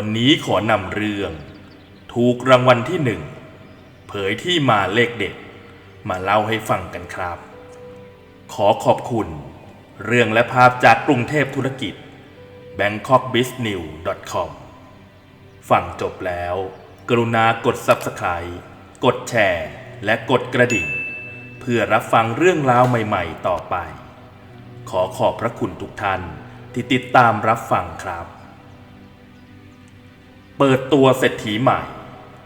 วันนี้ขอนำเรื่อง ถูกรางวัลที่หนึ่งเผยที่มาเลขเด็ด มาเล่าให้ฟังกันครับ ขอขอบคุณ เรื่องและภาพจากกรุงเทพธุรกิจ bangkokbiznews.com ฟังจบแล้ว กรุณากด Subscribe กดแชร์ และกดกระดิ่ง เพื่อรับฟังเรื่องราวใหม่ๆ ต่อไป ขอขอบพระคุณทุกท่านที่ติดตามรับฟังครับ เปิดตัวเศรษฐีใหม่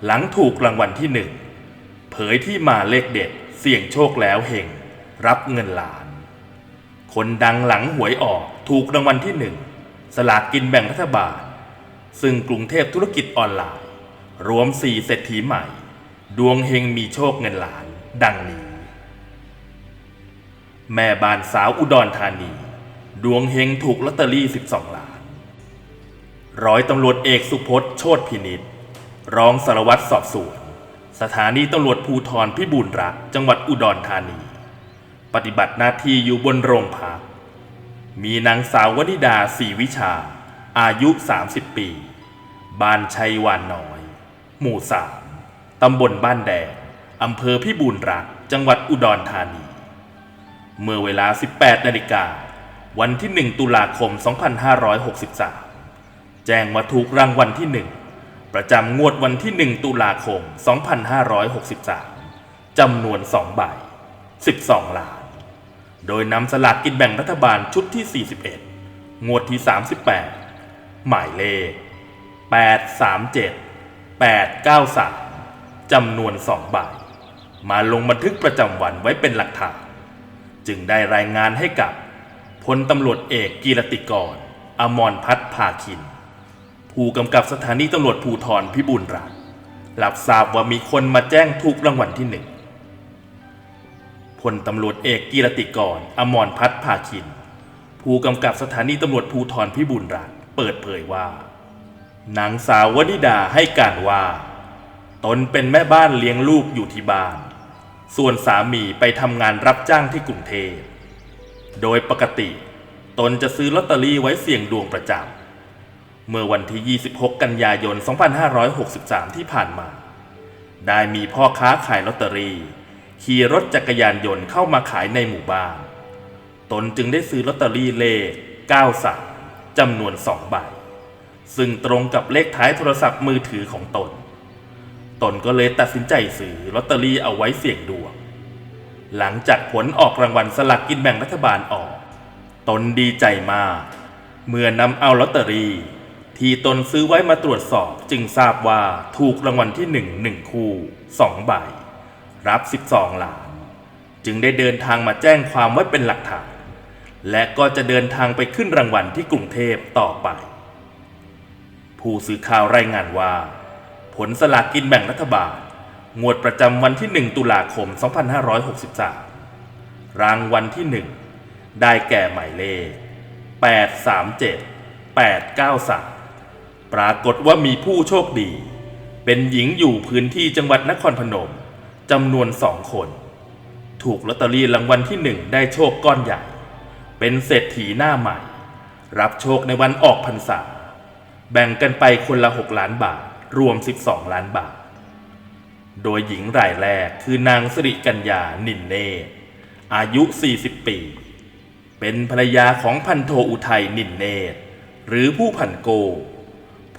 หลังถูกรางวัลที่หนึ่งเผยที่มาเลขเด็ดเสี่ยงโชคแล้วเฮงรับเงินล้าน คนดังหลังหวยออกถูกรางวัลที่หนึ่งสลากกินแบ่งรัฐบาล ซึ่งกรุงเทพธุรกิจออนไลน์ รวมสี่เศรษฐีใหม่ ดวงเฮงมีโชคเงินล้าน ดังนี้ แม่บ้านสาวอุดรธานี ดวงเฮงถูกลอตเตอรี่ 12ล้าน ร้อยตำรวจเอกสุพจน์โชติพินิษรองสารวัตรสอบสวนสถานีตำรวจภูธรพิบูลรักจังหวัดอุดรธานี ปฏิบัติหน้าที่อยู่บนโรงพัก มีนางสาววนิดาศรีวิชา อายุ 30 ปี บ้านชัยวานน้อย หมู่สามตำบลบ้านแดงอำเภอพิบูลรักจังหวัดอุดรธานี เมื่อเวลา 18 นาฬิกาวันที่ 1 ตุลาคม 2563 แจ้งว่าถูกรางวัลที่1ประจำงวดวันที่1ตุลาคม 2563 จำนวน2ใบ 12 ล้าน โดยนำสลากกินแบ่งรัฐบาลชุดที่ 41 งวดที่ 38 หมายเลข 837 893 จำนวน2ใบ มาลงบันทึกประจำวันไว้เป็นหลักฐาน จึงได้รายงานให้กับพลตำรวจเอกกีรติกร อมรพัฒน์ภาคิน ผู้กำกับสถานีตำรวจภูธรพิบูลรักรับทราบว่ามีคนมาแจ้งถูกรางวัลที่หนึ่งพลตำรวจเอกกีรติกร อมรพัฒน์ภาคิน ผู้กำกับสถานีตำรวจภูธรพิบูลรักเปิดเผยว่านางสาววนิดาให้การว่า ตนเป็นแม่บ้านเลี้ยงลูกอยู่ที่บ้าน ส่วนสามีไปทำงานรับจ้างที่กรุงเทพ โดยปกติ ตนจะซื้อลอตเตอรี่ไว้เสี่ยงดวงประจำ เมื่อวันที่ 26 กันยายน 2563 ที่ผ่านมา ได้มีพ่อค้าขายลอตเตอรี่ ขี่รถจักรยานยนต์เข้ามาขายในหมู่บ้าน ตนจึงได้ซื้อลอตเตอรี่เลข 93 จำนวน 2 ใบ ซึ่งตรงกับเลขท้ายโทรศัพท์มือถือของตน ตนก็เลยตัดสินใจซื้อลอตเตอรี่เอาไว้เสี่ยงดวง หลังจากผลออกรางวัลสลากกินแบ่งรัฐบาลออก ตนดีใจมาก เมื่อนำเอาลอตเตอรี่ ที่ตนซื้อไว้มาตรวจสอบจึงทราบว่าถูกรางวัลที่หนึ่งหนึ่งคู่สองใบ รับ 12ล้าน จึงได้เดินทางมาแจ้งความไว้เป็นหลักฐาน และก็จะเดินทางไปขึ้นรางวัลที่กรุงเทพต่อไป ผู้สื่อข่าวรายงานว่า ผลสลากกินแบ่งรัฐบาล งวดประจำวันที่ 1 ตุลาคม 2563 รางวัลที่ 1 ได้แก่หมายเลข 837 893 ปรากฏว่ามีผู้โชคดี เป็นหญิงอยู่พื้นที่จังหวัดนครพนมจำนวนสองคน ถูกลอตเตอรี่รางวัลที่หนึ่งได้โชคก้อนใหญ่ เป็นเศรษฐีหน้าใหม่ รับโชคในวันออกพรรษา แบ่งกันไปคนละ 6 ล้านบาท รวม 12 ล้านบาท โดยหญิงรายแรกคือนางสิริกัญญานินเนตอายุ 40 ปี เป็นภรรยาของพันโทอุทัยนินเนตหรือผู้พันโก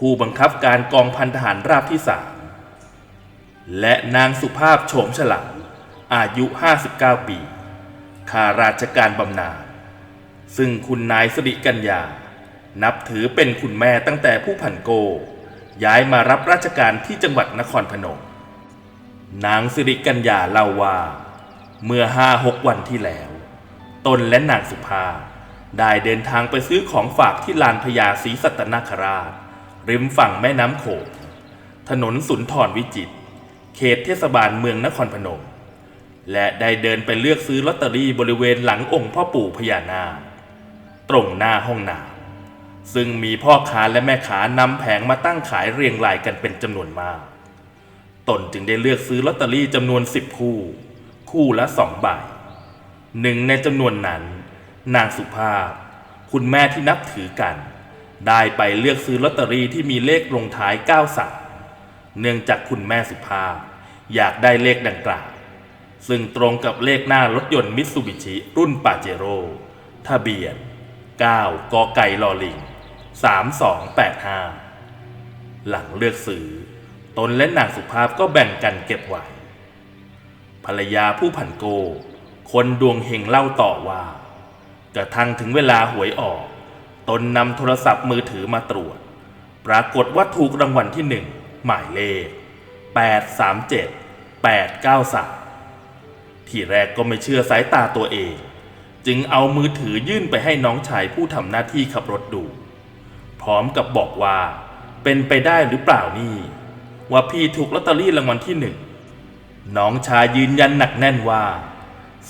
ผู้บังคับการกองพันทหารราบที่สามและนางสุภาพโฉมฉลางอายุ 59 ปีข้าราชการบำนาญซึ่งคุณนายสิริกัญญา นับถือเป็นคุณแม่ตั้งแต่ผู้พันโก ย้ายมารับราชการที่จังหวัดนครพนม นางสิริกัญญาเล่าว่า เมื่อห้าหกวันที่แล้ว ตนและนางสุภาพได้เดินทางไปซื้อของฝากที่ลานพญาศรีสัตนคราช ริมฝั่งแม่น้ำโขงถนนสุนทรวิจิตรเขตเทศบาลเมืองนครพนม และได้เดินไปเลือกซื้อลอตเตอรี่บริเวณหลังองค์พ่อปู่พญานาคตรงหน้าห้องน้ำซึ่งมีพ่อค้าและแม่ค้านำแผงมาตั้งขายเรียงรายกันเป็นจำนวนมาก ตนจึงได้เลือกซื้อลอตเตอรี่จำนวนสิบคู่ คู่ละสองใบหนึ่งในจำนวนนั้น นางสุภาพ คุณแม่ที่นับถือกัน ได้ไปเลือกซื้อลอตเตอรี่ที่มีเลขลงท้าย93เนื่องจากคุณแม่สุภาพ อยากได้เลขดังกล่าวซึ่งตรงกับเลขหน้ารถยนต์มิตซูบิชิรุ่นปาเจโร่ทะเบียน 9 กไก่ลอลิง 3285 หลังเลือกซื้อตนและนางสุภาพก็แบ่งกันเก็บไว้ภรรยาผู้ผันโก คนดวงเฮงเล่าต่อว่า กระทั่งถึงเวลาหวยออก ตนนำโทรศัพท์มือถือมาตรวจ ปรากฏว่าถูกรางวัลที่หนึ่งหมายเลข 837 893 ที่แรกก็ไม่เชื่อสายตาตัวเอง จึงเอามือถือยื่นไปให้น้องชายผู้ทำหน้าที่ขับรถดู พร้อมกับบอกว่า เป็นไปได้หรือเปล่านี่ ว่าพี่ถูกลอตเตอรี่รางวัลที่หนึ่งน้องชายยืนยันหนักแน่นว่า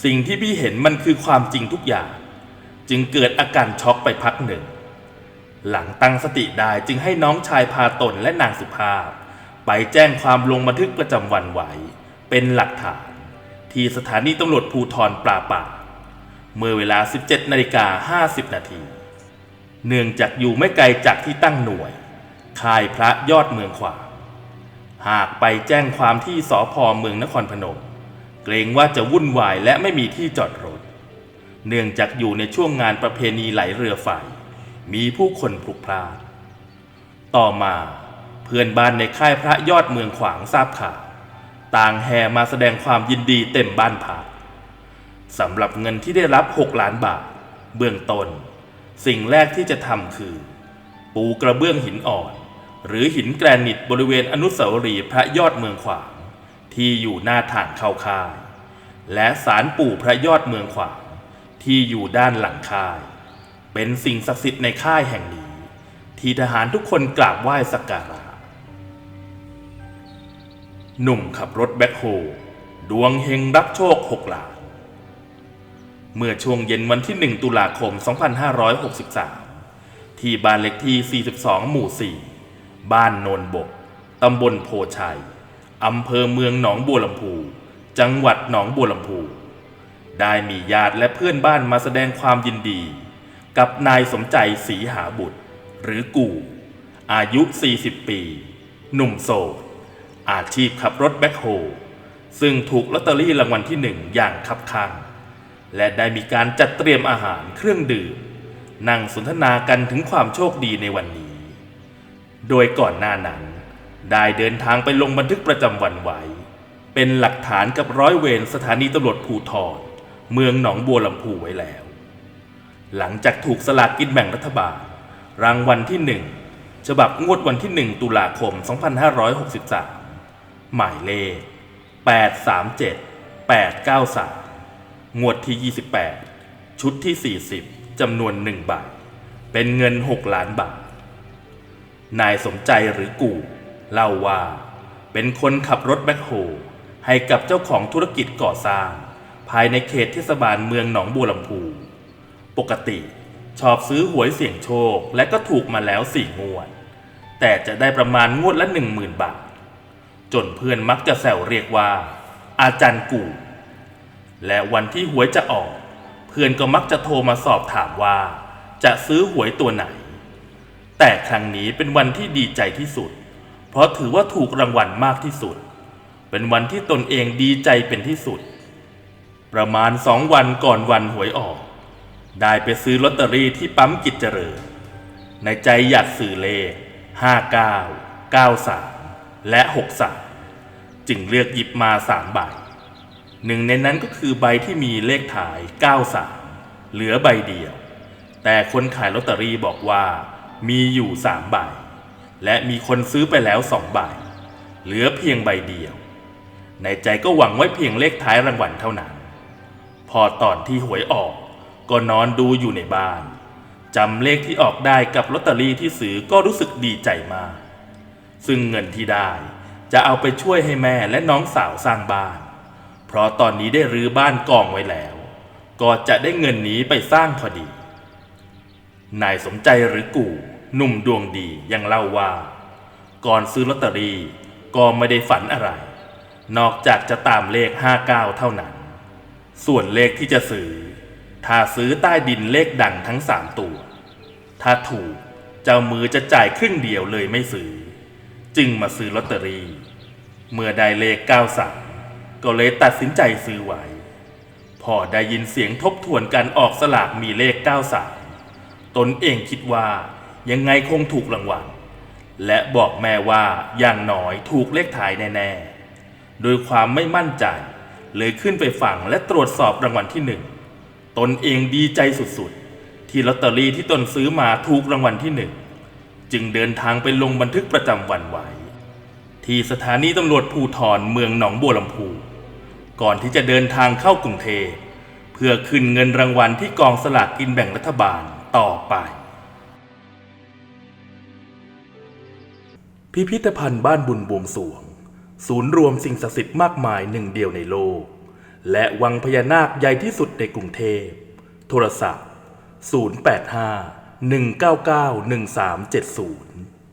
สิ่งที่พี่เห็นมันคือความจริงทุกอย่าง จึงเกิดอาการช็อกไปพักหนึ่ง หลังตั้งสติได้จึงให้น้องชายพาตนและนางสุภาพ ไปแจ้งความลงบันทึกประจำวันไว้ เป็นหลักฐาน ที่สถานีตำรวจภูทรปราปาเมื่อเวลา 17นาฬิกา50 นาที เนื่องจากอยู่ไม่ไกลจากที่ตั้งหน่วย ค่ายพระยอดเมืองขวางหากไปแจ้งความที่สพเมืองนครพนม เกรงว่าจะวุ่นวายและไม่มีที่จอดรถ เนื่องจากอยู่ในช่วงงานประเพณีไหลเรือไฟมีผู้คนพลุกพล่านต่อมาเพื่อนบ้านในค่ายพระยอดเมืองขวางทราบข่าวต่างแห่มาแสดงความยินดีเต็มบ้านพักสำหรับเงินที่ได้รับ6ล้านบาท เบื้องต้น สิ่งแรกที่จะทำคือ ปูกระเบื้องหินอ่อน หรือหินแกรนิตบริเวณอนุสาวรีย์พระยอดเมืองขวาง ที่อยู่หน้าทางเข้าค่าย และศาลปู่พระยอดเมืองขวาง ที่อยู่ด้านหลังค่าย เป็นสิ่งศักดิ์สิทธิ์ในค่ายแห่งนี้ ที่ทหารทุกคนกราบไหว้สักการะ หนุ่มขับรถแบ็คโฮดวงเฮงรับโชคหกหลาน เมื่อช่วงเย็นวันที่ 1 ตุลาคม 2563 ที่บ้านเล็กที่ 42 หมู่ 4 บ้านโนนบก ตำบลโพชัย อำเภอเมืองหนองบัวลำพู จังหวัดหนองบัวลำพู ได้มีญาติและเพื่อนบ้านมาแสดงความยินดี กับนายสมใจศรีหาบุตร หรือกู่ อายุ 40 ปี หนุ่มโสดอาชีพขับรถแบ็คโฮซึ่งถูกลอตเตอรี่รางวัลที่หนึ่งอย่างคับคังและได้มีการจัดเตรียมอาหารเครื่องดื่ม นั่งสนทนากันถึงความโชคดีในวันนี้ โดยก่อนหน้านั้น ได้เดินทางไปลงบันทึกประจำวันไว้ เป็นหลักฐานกับร้อยเวรสถานีตำรวจภูทร เมืองหนองบัวลำพูไว้แล้ว หลังจากถูกสลากกินแบ่งรัฐบาล รางวัลที่หนึ่งฉบับงวดวันที่1ตุลาคม 2563 หมายเลข 837 893 งวดที่ 28 ชุดที่ 40 จำนวนหนึ่งใบเป็นเงิน 6 ล้านบาท นายสมใจหรือกู่เล่าว่าเป็นคนขับรถแบ็คโฮให้กับเจ้าของธุรกิจก่อสร้าง ภายในเขตเทศบาลเมืองหนองบัวลำพู ปกติชอบซื้อหวยเสี่ยงโชคและก็ถูกมาแล้วสี่งวด แต่จะได้ประมาณงวดละหนึ่งหมื่นบาท จนเพื่อนมักจะแซวเรียกว่า อาจารย์กู่และวันที่หวยจะออก เพื่อนก็มักจะโทรมาสอบถามว่า จะซื้อหวยตัวไหน แต่ครั้งนี้เป็นวันที่ดีใจที่สุด เพราะถือว่าถูกรางวัลมากที่สุด เป็นวันที่ตนเองดีใจเป็นที่สุด ประมาณสองวันก่อนวันหวยออก ได้ไปซื้อลอตเตอรี่ที่ปั๊มกิจเจริญ ในใจอยากสื่อเลข 59 93 และ 63 จึงเลือกหยิบมาสามใบหนึ่งในนั้นก็คือใบที่มีเลขถ่าย 93 เหลือใบเดียว แต่คนขายลอตเตอรี่บอกว่ามีอยู่สามใบ และมีคนซื้อไปแล้วสองใบ เหลือเพียงใบเดียว ในใจก็หวังไว้เพียงเลขท้ายรางวัลเท่านั้น พอตอนที่หวยออก ก็นอนดูอยู่ในบ้านจำเลขที่ออกได้กับลอตเตอรี่ที่ซื้อก็รู้สึกดีใจมาก ซึ่งเงินที่ได้จะเอาไปช่วยให้แม่และน้องสาวสร้างบ้าน เพราะตอนนี้ได้รื้อบ้านกองไว้แล้ว ก็จะได้เงินนี้ไปสร้างพอดี นายสมใจหรือกู่หนุ่มดวงดียังเล่าว่า ก่อนซื้อลอตเตอรี่ก็ไม่ได้ฝันอะไร นอกจากจะตามเลข 59 เท่านั้น ส่วนเลขที่จะซื้อ ถ้าซื้อใต้ดินเลขดังทั้งสามตัว ถ้าถูกเจ้ามือจะจ่ายครึ่งเดียวเลยไม่ซื้อ จึงมาซื้อลอตเตอรี่ เมื่อได้เลข93ก็เลยตัดสินใจซื้อไว้ พอได้ยินเสียงทบทวนการออกสลากมีเลข93ตนเองคิดว่ายังไงคงถูกรางวัล และบอกแม่ว่าอย่างน้อยถูกเลขท้ายแน่ๆ โดยความไม่มั่นใจ เลยขึ้นไปฟังและตรวจสอบรางวัลที่หนึ่งตนเองดีใจสุดๆ ที่ลอตเตอรี่ที่ตนซื้อมาถูกรางวัลที่หนึ่งจึงเดินทางไปลงบันทึกประจำวันไว้ ที่สถานีตำรวจภูธรเมืองหนองบัวลำพูก่อนที่จะเดินทางเข้ากรุงเทพเพื่อขึ้นเงินรางวัลที่กองสลากกินแบ่งรัฐบาลต่อไป พิพิธภัณฑ์บ้านบุญบวงสวง ศูนย์รวมสิ่งศักดิ์สิทธิ์มากมายหนึ่งเดียวในโลก และวังพญานาคใหญ่ที่สุดในกรุงเทพ โทรศัพท์ 085 199 1370